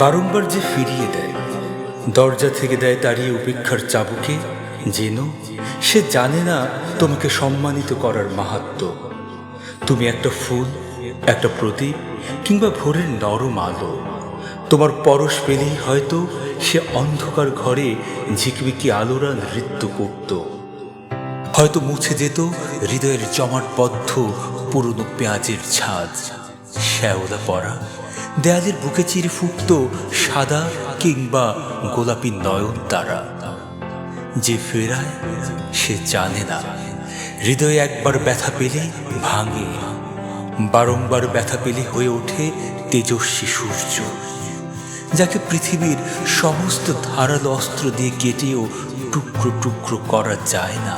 বারংবার যে ফিরিয়ে দেয়, দরজা থেকে দেয় তাড়িয়ে উপেক্ষার চাবুকে, যেন সে জানে না তোমাকে সম্মানিত করার মাহাত্ম। তুমি একটা ফুল, একটা প্রদীপ, কিংবা ভোরের নরম আলো। তোমার পরশ পেলেই হয়তো সে অন্ধকার ঘরে ঝিকমিকি আলোরা নৃত্য করত। হয়তো মুছে যেত হৃদয়ের জমাটবদ্ধ পুরনো পেঁয়াজের ছাদ, শ্যাওলা পড়া দেয়ালের বুকে চিরে ফুটত সাদা কিংবা গোলাপি নয়ন তারা। যে ফেরায়, সে জানে না। হৃদয়ে একবার ব্যথা পেলে ভাঙে। বারংবার ব্যথা পেলে হয়ে ওঠে তেজস্বী সূর্য, যাকে পৃথিবীর সমস্ত ধারালো অস্ত্র দিয়ে কেটেও টুকরো টুকরো করা যায় না।